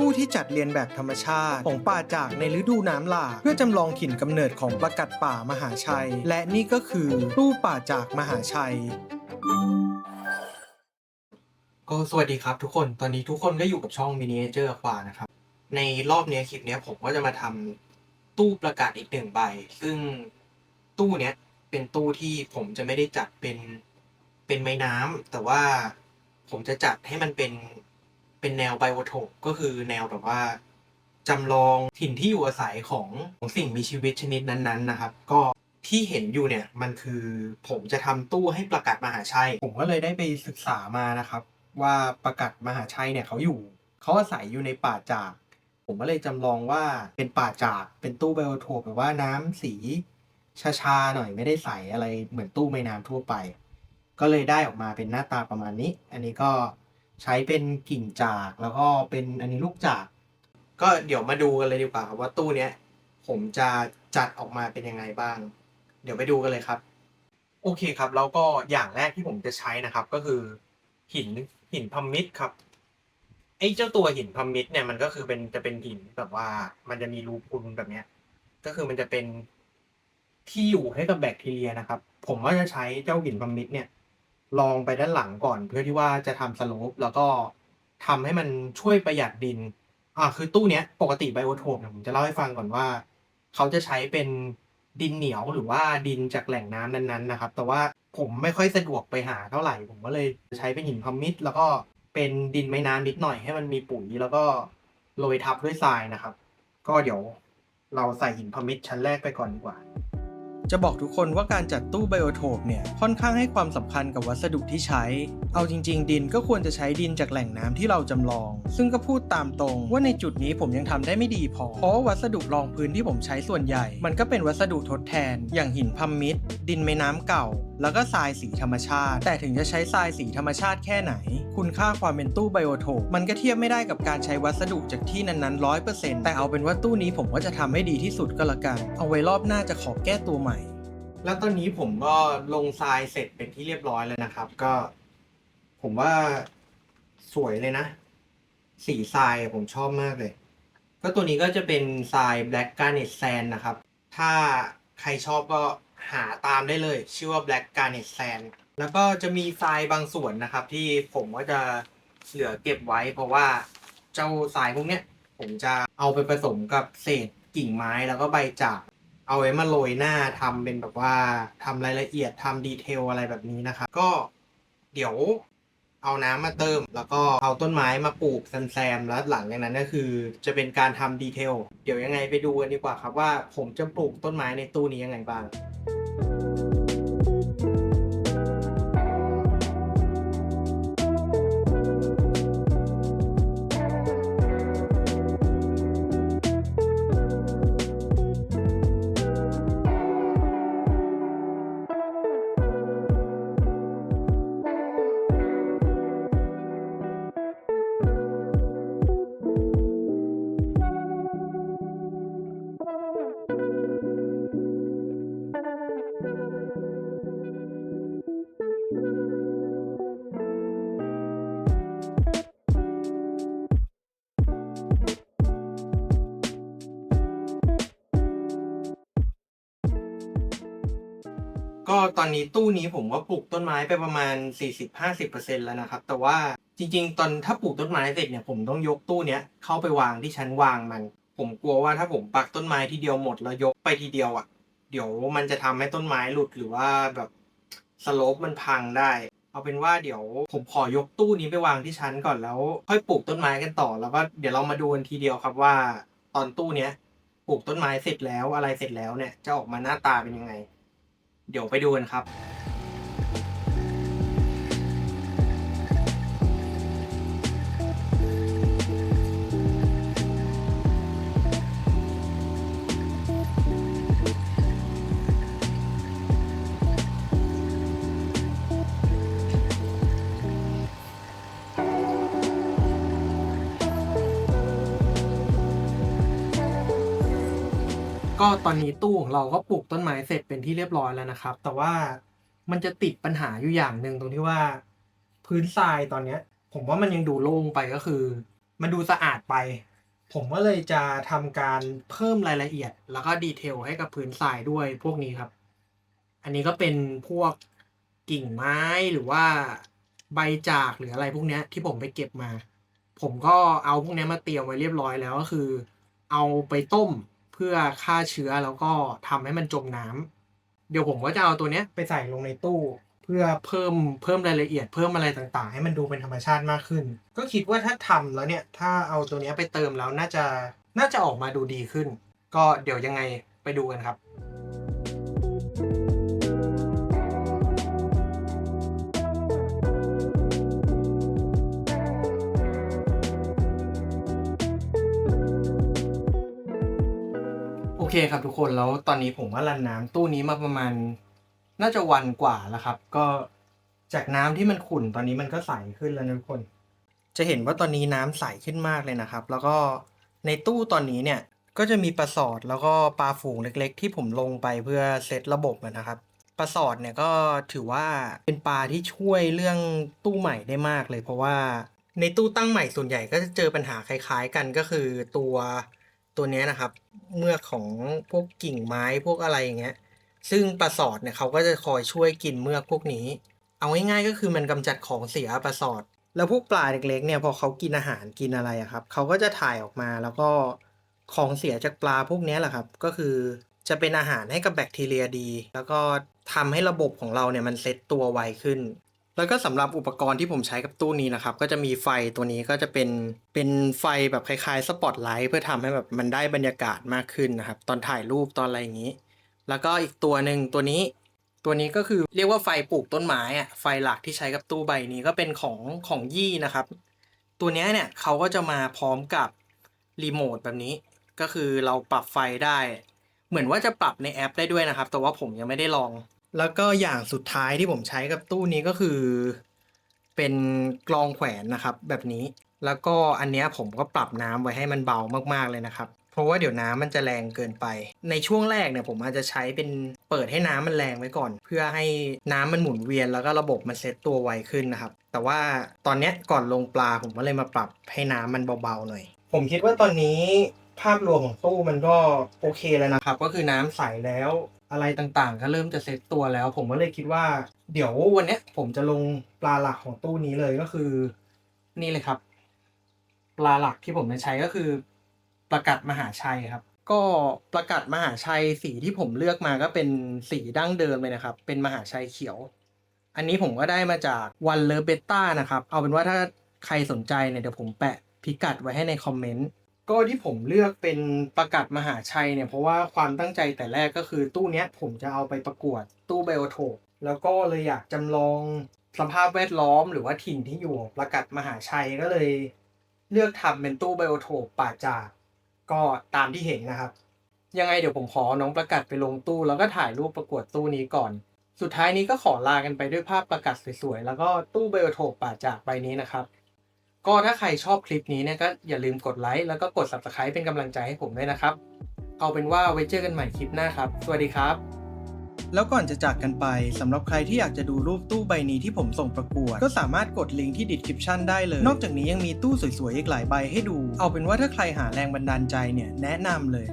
ตู้ที่จัดเรียนแบบธรรมชาติ ของป่าจากในฤดูน้ำหลากเพื่อจำลองถิ่นกำเนิดของประกัดป่ามหาชัย และนี่ก็คือตู้ป่าจากมหาชัยก็สวัสดีครับทุกคนตอนนี้ทุกคนก็อยู่กับช่อง Miniature Aqua นะครับ ในรอบนี้คลิปนี้ผมก็จะมาทำตู้ประกาศอีกหนึ่งใบ ซึ่งตู้เนี้ยเป็นตู้ที่ผมจะไม่ได้จัดเป็นเป็นไม้น้ำแต่ว่าผมจะจัดให้มันเป็น เป็นแนวไบโอโทปก็คือแนวแบบว่าจำลองถิ่นที่อยู่อาศัยของของสิ่งมีชีวิตชนิดนั้น ๆ นะครับ ก็ที่เห็นอยู่เนี่ยมันคือผมจะทำตู้ให้ประกาศมหาชัย ผมก็เลยได้ไปศึกษามานะครับ ว่าประกาศมหาชัยเนี่ยเขาอยู่เขาอาศัยอยู่ในป่าจาก ผมก็เลยจำลองว่าเป็นป่าจากเป็นตู้ไบโอโทปแบบว่าน้ำสีชาๆหน่อยไม่ได้ใสอะไรเหมือนตู้ไม้น้ำทั่วไป ก็เลยได้ออกมาเป็นหน้าตาประมาณนี้ อันนี้ก็ ใช้เป็นกิ่งจากแล้วก็เป็นอันนี้ลูกจาก ก็เดี๋ยวมาดูกันเลยดีกว่าครับว่าตู้เนี้ยผมจะจัดออกมาเป็นยังไงบ้าง เดี๋ยวไปดูกันเลยครับ โอเคครับ แล้วก็อย่างแรกที่ผมจะใช้นะครับ ก็คือ หินหินพัมมิดครับไอ้เจ้าตัวหินพัมมิดเนี่ยมันก็คือเป็นจะเป็นหินแบบว่ามันจะมีรูพุนแบบเนี้ย ก็คือมันจะเป็นที่อยู่ให้กับแบคทีเรียนะครับ ผมว่าจะใช้เจ้าหินพัมมิดเนี่ย ลองไปด้านหลังก่อน เพื่อที่ว่าจะทำสโลปแล้วก็ทำให้มันช่วยประหยัดดิน อ่าคือตู้เนี้ยปกติไบโอโทปเนี่ยผมจะเล่าให้ฟังก่อนว่า เขาจะใช้เป็นดินเหนียวหรือว่าดินจากแหล่งน้ำนั้นๆนะครับ แต่ว่าผมไม่ค่อยสะดวกไปหาเท่าไหร่ ผมก็เลยใช้เป็นหินพัมมิดแล้วก็เป็นดินไม้น้ำนิดหน่อยให้มันมีปุ๋ยแล้วก็โรยทับด้วยทรายนะครับ ก็เดี๋ยวเราใส่หินพัมมิดชั้นแรกไปก่อนดีกว่า จะบอกทุกคนว่าการจัดตู้ไบโอโทปเนี่ยค่อนข้างให้ความสำคัญกับวัสดุที่ใช้ เอาจริง ๆ ดินก็ควรจะใช้ดินจากแหล่งน้ำที่เราจำลอง ซึ่งก็พูดตามตรงว่าในจุดนี้ผมยังทำได้ไม่ดีพอ เพราะวัสดุรองพื้นที่ผมใช้ส่วนใหญ่ มันก็เป็นวัสดุทดแทน อย่างหินพัมมิดดินแม่น้ำเก่า แล้วก็ทรายสีธรรมชาติ แต่ถึงจะใช้ทรายสีธรรมชาติแค่ไหน คุณค่าความเป็นตู้ไบโอโทปมันก็เทียบไม่ได้กับการใช้วัสดุจากที่นั้นๆร้อยเปอร์เซ็นต์แต่เอาเป็นว่าตู้นี้ผมก็จะทำให้ดีที่สุดก็แล้วกัน เอาไว้รอบหน้าจะขอแก้ตัวใหม่ แล้วตอนนี้ผมก็ลงทรายเสร็จเป็นที่เรียบร้อยแล้วนะครับ ก็ ผมว่าสวยเลยนะ สีทรายผมชอบมากเลย ก็ตัวนี้ก็จะเป็นทราย Black Garnet Sand นะครับ ถ้าใครชอบก็หาตามได้เลย ชื่อว่า Black Garnet Sand แล้วก็จะมีทรายบางส่วนนะครับ ที่ผมก็จะเหลือเก็บไว้ เพราะว่าเจ้าทรายพวกเนี้ย ผมจะเอาไปผสมกับเศษกิ่งไม้แล้วก็ใบจาก เอาไว้มาโรยหน้าทำเป็นแบบว่าทำรายละเอียดทำดีเทลอะไรแบบนี้นะครับ ก็เดี๋ยวเอาน้ำมาเติม แล้วก็เอาต้นไม้มาปลูกแซมๆแล้วหลังจากนั้นก็คือ จะเป็นการทำดีเทล เดี๋ยวยังไงไปดูกันดีกว่าครับว่าผมจะปลูกต้นไม้ในตู้นี้ยังไงบ้าง ก็ตอนนี้ตู้นี้ผมก็ปลูกต้นไม้ไปประมาณ 40-50%แล้วนะครับ แต่ว่าจริงๆ ตอนถ้าปลูกต้นไม้เสร็จเนี่ยผมต้องยกตู้เนี้ยเข้าไปวางที่ชั้นวางมัน ผมกลัวว่าถ้าผมปักต้นไม้ทีเดียวหมดแล้วยกไปทีเดียวอะ เดี๋ยวมันจะทำให้ต้นไม้หลุดหรือว่าแบบสโลปมันพังได้ เอาเป็นว่าเดี๋ยวผมขอยกตู้นี้ไปวางที่ชั้นก่อนแล้ว ค่อยปลูกต้นไม้กันต่อ แล้วก็เดี๋ยวเรามาดูกันทีเดียวครับว่า ตอนตู้เนี้ยปลูกต้นไม้เสร็จแล้วอะไรเสร็จแล้วเนี่ยจะออกมาหน้าตาเป็นยังไง เดี๋ยวไปดูกันครับ ก็ตอนนี้ตู้ของเราก็ปลูกต้นไม้เสร็จเป็นที่เรียบร้อยแล้วนะครับ แต่ว่ามันจะติดปัญหาอยู่อย่างหนึ่งตรงที่ว่า พื้นทรายตอนเนี้ย ผมว่ามันยังดูโล่งไปก็คือ มันดูสะอาดไป ผมก็เลยจะทำการเพิ่มรายละเอียด แล้วก็ดีเทลให้กับพื้นทรายด้วยพวกนี้ครับ อันนี้ก็เป็นพวกกิ่งไม้หรือว่าใบจากหรืออะไรพวกเนี้ยที่ผมไปเก็บมา ผมก็เอาพวกนี้มาเตรียมไว้เรียบร้อยแล้วก็คือ เอาไปต้ม พื่อฆ่าเชื้อแล้วก็ทำให้มันจมน้ำเดี๋ยวผมก็จะเอาตัวเนี้ยไปใส่ลงในตู้ เพื่อเพิ่มเพิ่มรายละเอียดเพิ่มอะไรต่างๆ ให้มันดูเป็นธรรมชาติมากขึ้น ก็คิดว่าถ้าทำแล้วเนี่ยถ้าเอาตัวเนี้ยไปเติมแล้วน่าจะน่าจะออกมาดูดีขึ้น ก็เดี๋ยวยังไงไปดูกันครับ เคครับทุกคนแล้วตอนนี้ผมก็รันน้ำตู้นี้มาประมาณ น่าจะวันกว่าแล้วครับ ก็จากน้ำที่มันขุ่นตอนนี้มันก็ใสขึ้นแล้วนะทุกคน จะเห็นว่าตอนนี้น้ำใสขึ้นมากเลยนะครับ แล้วก็ในตู้ตอนนี้เนี่ยก็จะมีปลาสอดแล้วก็ปลาฝูงเล็ก ๆ ที่ผมลงไปเพื่อเซตระบบนะครับปลาสอดเนี่ยก็ถือว่าเป็นปลาที่ช่วยเรื่องตู้ใหม่ได้มากเลย เพราะว่าในตู้ตั้งใหม่ส่วนใหญ่ก็จะเจอปัญหาคล้าย ๆ กันก็คือตัว ตัวนี้นะครับ เมือกของพวกกิ่งไม้พวกอะไรอย่างเงี้ย ซึ่งปลาสอดเนี่ยเขาก็จะคอยช่วยกินเมือกพวกนี้ เอาง่ายๆก็คือมันกำจัดของเสียปลาสอด แล้วพวกปลาเล็กๆเนี่ยพอเขากินอาหารกินอะไรอะครับเขาก็จะถ่ายออกมาแล้วก็ของเสียจากปลาพวกนี้แหละครับ ก็คือจะเป็นอาหารให้กับแบคทีเรียดี แล้วก็ทำให้ระบบของเราเนี่ยมันเซตตัวไวขึ้น แล้วก็สำหรับอุปกรณ์ที่ผมใช้กับตู้นี้นะครับ ก็จะมีไฟตัวนี้ก็จะเป็นเป็นไฟแบบคล้ายๆสปอตไลท์เพื่อทำให้แบบมันได้บรรยากาศมากขึ้นนะครับ ตอนถ่ายรูปตอนอะไรอย่างนี้ แล้วก็อีกตัวหนึ่งตัวนี้ ตัวนี้ก็คือเรียกว่าไฟปลูกต้นไม้อะไฟหลักที่ใช้กับตู้ใบนี้ก็เป็นของของยี่นะครับ ตัวนี้เนี่ยเขาก็จะมาพร้อมกับรีโมทแบบนี้ ก็คือเราปรับไฟได้ เหมือนว่าจะปรับในแอปได้ด้วยนะครับ แต่ว่าผมยังไม่ได้ลอง แล้วก็อย่างสุดท้ายที่ผมใช้กับตู้นี้ก็คือ เป็นกรองแขวนนะครับ แบบนี้ แล้วก็อันเนี้ยผมก็ปรับน้ำไว้ให้มันเบามากๆเลยนะครับ เพราะว่าเดี๋ยวน้ำมันจะแรงเกินไป ในช่วงแรกเนี่ยผมอาจจะใช้เป็นเปิดให้น้ำมันแรงไว้ก่อน เพื่อให้น้ำมันหมุนเวียนแล้วก็ระบบมันเซตตัวไวขึ้นนะครับ แต่ว่าตอนเนี้ยก่อนลงปลาผมก็เลยมาปรับให้น้ำมันเบาๆหน่อย ผมคิดว่าตอนนี้ภาพรวมของตู้มันก็โอเคแล้วนะครับ ก็คือน้ำใสแล้ว อะไรต่างๆ ก็เริ่มจะเซ็ตตัวแล้ว ผมก็เลยคิดว่า เดี๋ยววันเนี้ย ผมจะลงปลาหลักของตู้นี้เลยก็คือ นี่เลยครับ ปลาหลักที่ผมจะใช้ก็คือ ประกัดมหาชัยครับ ก็ประกัดมหาชัยสีที่ผมเลือกมาก็เป็นสีดั้งเดิมเลยนะครับ เป็นมหาชัยเขียว อันนี้ผมก็ได้มาจากวันเลเบต้านะครับ เอาเป็นว่าถ้าใครสนใจเนี่ยเดี๋ยวผมแปะพิกัดไว้ให้ในคอมเมนต์ ก็ที่ผมเลือกเป็นประกัดมหาชัยเนี่ยเพราะว่าความตั้งใจแต่แรกก็คือตู้เนี้ยผมจะเอาไปประกวดตู้ไบโอโทปแล้วก็เลยอยากจำลองสภาพแวดล้อมหรือว่าถิ่นที่อยู่ของประกัดมหาชัยก็เลย เลือกทำเป็นตู้ไบโอโทปป่าจากก็ตามที่เห็นนะครับ ยังไงเดี๋ยวผมขอน้องประกัดไปลงตู้ แล้วก็ถ่ายรูปประกวดตู้นี้ก่อน สุดท้ายนี้ก็ขอลากันไปด้วยภาพประกัดสวยๆแล้วก็ตู้ไบโอโทปป่าจากใบนี้นะครับ ก็ถ้าใครชอบคลิปนี้เนี่ยก็อย่าลืมกดไลค์แล้วก็กด subscribe เป็นกำลังใจให้ผมด้วยนะครับ เอาเป็นว่าไว้เจอกันใหม่คลิปหน้าครับ สวัสดีครับ แล้วก่อนจะจากกันไปสำหรับใครที่อยากจะดูรูปตู้ใบนี้ที่ผมส่งประกวด ก็สามารถกดลิงก์ที่ดิสคริปชันได้เลย นอกจากนี้ยังมีตู้สวยๆอีกหลายใบให้ดู เอาเป็นว่าถ้าใครหาแรงบันดาลใจเนี่ยแนะนำเลย